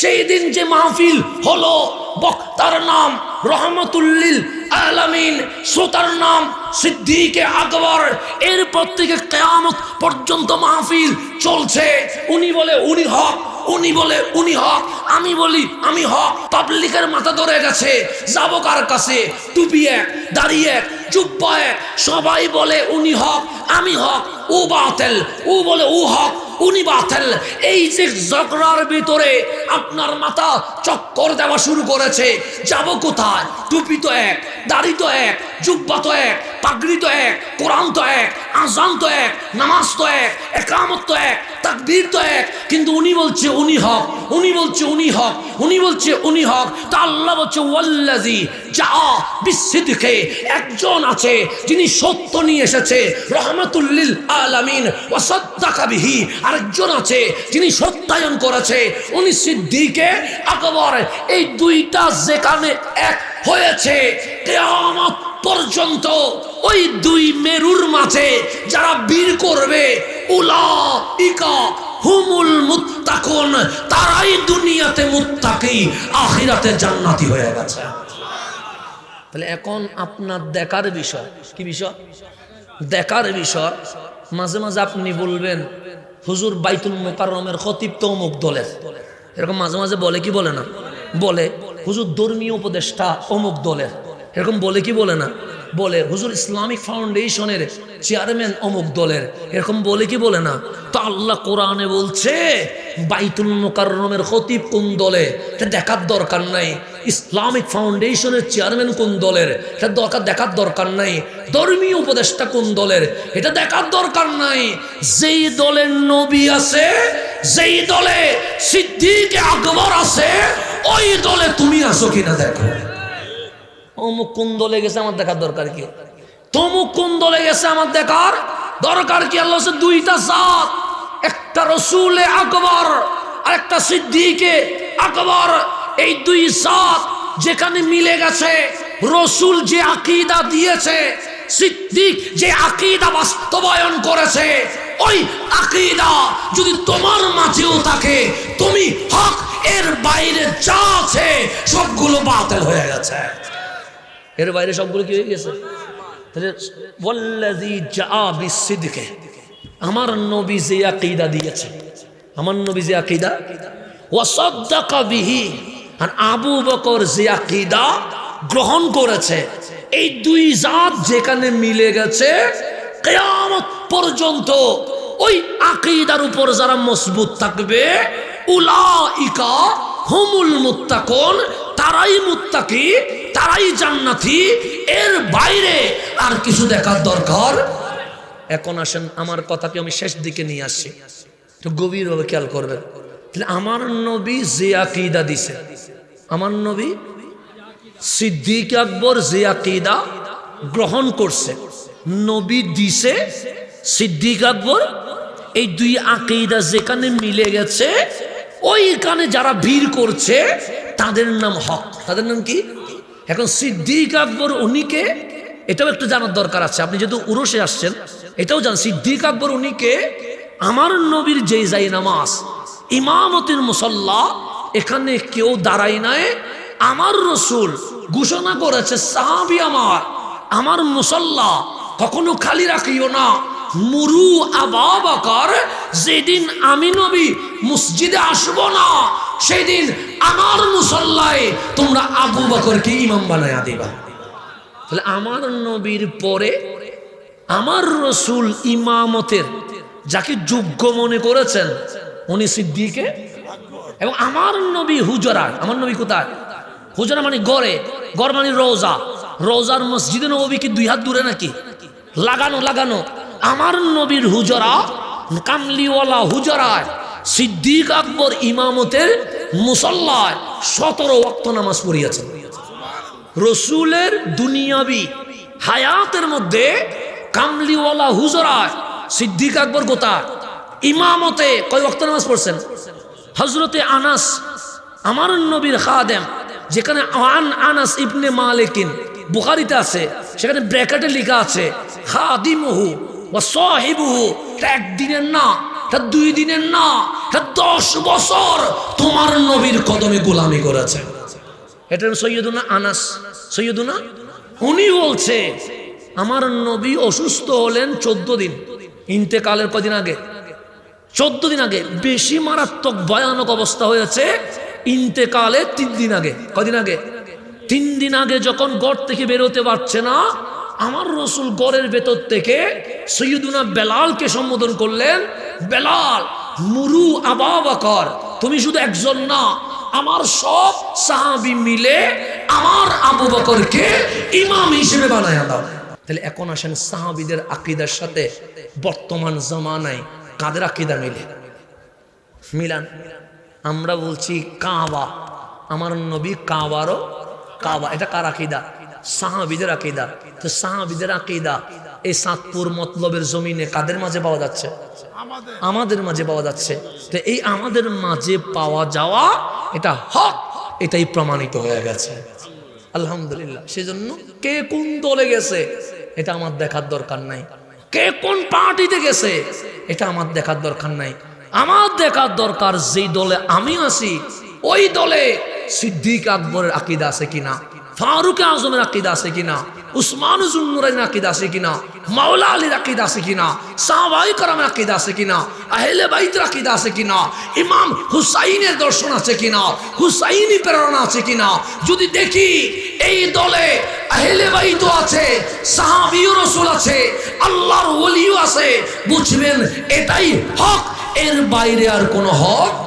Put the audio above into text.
সেই দিন যে মাহফিল হলো, বক্তার নাম রহমতুল্লিল আলামিন, শ্রোতার নাম সিদ্দিকে আকবর। এরপর থেকে কেয়ামত পর্যন্ত মাহফিল চলছে। উনি বলে, উনি হক, উনি বলে, উনি হক, আমি বলি, আমি হক। পাবলিকের মাথা ধরে গেছে, যাব কার কাছে? টুপি এক দাঁড়িয়ে এক চুপ্পা পায়ে সবাই বলে, উনি হক, আমি হক, ও বাতেল, ও বলে, ও হক, উনি বাতেল। এই যে ঝগড়ার ভিতরে আপনার মাথা চক্কর দেওয়া শুরু করেছে, যাব কোথায়? টুপি তো এক, দাড়ি তো এক, জুব্বা তো এক পাগড়ি তো এক, কোরআন তো এক আজান তো এক, নামাজ তো এক, একামত তো এক, তাকবীর তো এক। কিন্তু উনি বলছে, উনি হক, উনি বলছে, উনি হক, উনি বলছে, উনি হক। তা আল্লাহ বলছে ওয়াল্লাজি যা বিসিদকে। একজন আছে যিনি সত্য নিয়ে এসেছে রহমাতুল্লিল আলামিন, ওয়াসাদ্দাকা বিহি। আরেকজন আছে যিনি সত্যায়ন করেছে, উনি সিদ্দিকে আকবর। এই দুইটা যেখানে এক হয়েছে, কেয়ামত পর্যন্ত ওই দুই মেরুর মাঝে যারা বীর করবে উলা ইকা হুমুল মুত্তাকুন, তারাই দুনিয়াতে মুত্তাকি, আখিরাতে জান্নাতি হয়ে গেছে। তাহলে এখন আপনার দেখার বিষয়, কি বিষয়? দেখার বিষয়, মাঝে মাঝে আপনি বলবেন, হুজুর বাইতুল মোকাররমের খতিব অমুক দলের। এরকম মাঝে মাঝে বলে কি বলে না? বলে, হুজুর ধর্মীয় উপদেষ্টা অমুক দলের। এরকম বলে কি বলে না? বলে, হুজুর ইসলামিক ফাউন্ডেশনের চেয়ারম্যান অমুক দলের। এরকম বলে কি বলে না? তো আল্লাহ কোরআনে বলছে, বাইতুল মোকাররমের খতিব কোন দলে? এটা দেখার দরকার নাই। ইসলামিক ফাউন্ডেশনের চেয়ারম্যান কোন দলের? এটা দরকার, দেখার দরকার নাই। ধর্মীয় উপদেষ্টা কোন দলের? এটা দেখার দরকার নাই। যেই দলের নবী আছে, যেই দলে সিদ্দিক আকবর আছে, ওই দলে তুমি আসো কিনা দেখো। অমুক কোন দলে গেছে, আমার দেখার দরকার কি? তমুক কোন দলে গেছে, আমার দেখার দরকার কি? আল্লাহ দুইটা জাত। একটা রসুলে আকবর আর একটা সিদ্দিকে আকবর। এই দুই জাত যেখানে মিলে গেছে, রসুল যে আকিদা দিয়েছে, সিদ্দিক যে আকিদা বাস্তবায়ন করেছে, ওই আকিদা যদি তোমার মাঝেও থাকে, তুমি হক, এর বাইরে যা আছে, সবগুলো বাতিল হয়ে গেছে। এর বাইরে সবগুলো কি হয়ে গেছে? তাহলে আমার নবী যে আকীদা দিয়েছে, আমার নবী যে আকীদা? আর আবু বকর যে আকীদা গ্রহণ করেছে, এই দুই জাত যেখানে মিলে গেছে, কিয়ামত পর্যন্ত ওই আকীদার উপর যারা মজবুত থাকবে, উলাইকা হুমুল মুত্তাকুন, তারাই মুত্তাকি তারাই জান্নাতি, এর বাইরে আর কিছু দেখার দরকার? এখন আসেন, আমার কথাকে আমি শেষ দিকে নিয়ে আসছি। একটু গভীরভাবে খেয়াল করবেন। আমার নবী যে আকিদা দিছে, আমার নবী সিদ্দিক আকবর যে আকিদা গ্রহণ করছে, নবী দিছে সিদ্দিক আকবর, এই দুই আকিদা যেখানে মিলে গেছে, ওইখানে যারা ভিড় করছে, তাদের নাম হক। তাদের নাম কি? এখন সিদ্দিক আকবর উনিকে, এটাও একটু জানার দরকার আছে। আপনি যেহেতু উরসে আসছেন, এটাও জান, সিদ্দিক আকবর উনিকে, আমার নবীর যেই যাই নামাজ, ইমামতির মুসল্লা, এখানে কেউ দাঁড়াই নাই। আমার রসুল ঘোষণা করেছে, সাহাবি আমার আমার মুসল্লা, কখনো খালি রাখিও না। মুরু আবা বাকার যেদিন আমি নবী মসজিদে আসব না সেদিন আমার মুসল্লায় তোমরা আবু বকরকে ইমাম বানায়া দিবা। তাহলে আমার নবীর পরে আমার রসুল ইমামতের যাকে যোগ্য মনে করেছেন, উনি সিদ্দিকে এবং আমার নবী হুজরার আমার নবী কোথায়? হুজরা মানে গড়ে, গড় মানে রোজা। রোজার মসজিদে নবী কি দুই হাত দূরে নাকি? লাগানো লাগানো। আমার নবীর হুজরা, কামলিওয়ালা হুজরায় সিদ্দিক আকবর ইমামতের মুসল্লায় সতেরো ওয়াক্ত নামাজ পড়িয়েছেন। রসুলের দুনিয়াবি হায়াতের মধ্যে কামলিওয়ালা হুজরায় সিদ্দিক আকবর গোতা ইমামতে কয় ওয়াক্ত নামাজ পড়ছেন? হজরতে আনাস আমার নবীর খাদেম, যেখানে আন আনাস ইবনে মালিকিন বুখারিতে আছে, সেখানে ব্র্যাকেটে লেখা আছে, খাদিমহু ও সাহিবহু একদিনের না দুই দিনের না দশ বছর তোমার নবীর কদমে গোলামি করেছে। এটা সৈয়দুনা আনাস। সৈয়দুনা, উনি বলছে, আমার নবী অসুস্থ হলেন চোদ্দ দিন। ইন্তেকালের কদিন আগে। চোদ্দ দিন আগে। বেশি মারাত্মক ভয়ানক অবস্থা হয়েছে ইন্তেকালে তিন দিন আগে। কদিন আগে? তিন দিন আগে যখন গড় থেকে বেরোতে পারছে না, আমার রসুল গড়ের ভেতর থেকে সৈয়দুনা বেলালকে সম্বোধন করলেন বেলাল, মুরু আবা বাকর, তুমি শুধু একজন না, আমার সব সাহাবি মিলে আমার আবু বকরকে ইমাম হিসেবে বানায় দাও। তাহলে এখন আসেন সাহাবিদের আকিদার সাথে, বর্তমান জমানায় কাদের আকিদা মিলে? মিলান, আমরা বলছি কাবা, আমার নবী কাবারও কাবা, এটা কার আকিদা? সাহাবিদের আকিদা। তো সাহাবিদের আকিদা এই সাতপুর মতলবের জমিনে কাদের মাঝে পাওয়া যাচ্ছে? আমাদের। মাঝে পাওয়া যাচ্ছে। তো এই আমাদের মাঝে পাওয়া যাওয়া এটা হক এটাই প্রমাণিত হয়ে গেছে। আলহামদুলিল্লাহ। সেজন্য কে কোন দলে গেছে এটা আমার দেখার দরকার নাই। কে কোন পার্টিতে গেছে এটা আমার দেখার দরকার নাই। আমার দেখার দরকার যেই দলে আমি আছি ওই দলে সিদ্দিক আকবরের আকিদা আছে কিনা ফারুক আজমের আকিদা আছে কিনা উসমান জুন্নুরের আকিদা আছে কিনা? মাওলা আলীর আকিদা আছে কিনা? সাহবাই কারামের আকিদা আছে কিনা? আহলে বাইতের আকিদা আছে কিনা? ইমাম হুসাইনের দর্শন আছে কিনা? হুসাইনি প্রেরণা আছে কিনা? যদি দেখি এই দলে আহলে বাইতও আছে, সাহাবিও রসুল আছে, আল্লাহর ওলিও আছে, বুঝবেন এটাই হক। এর বাইরে আর কোনো হক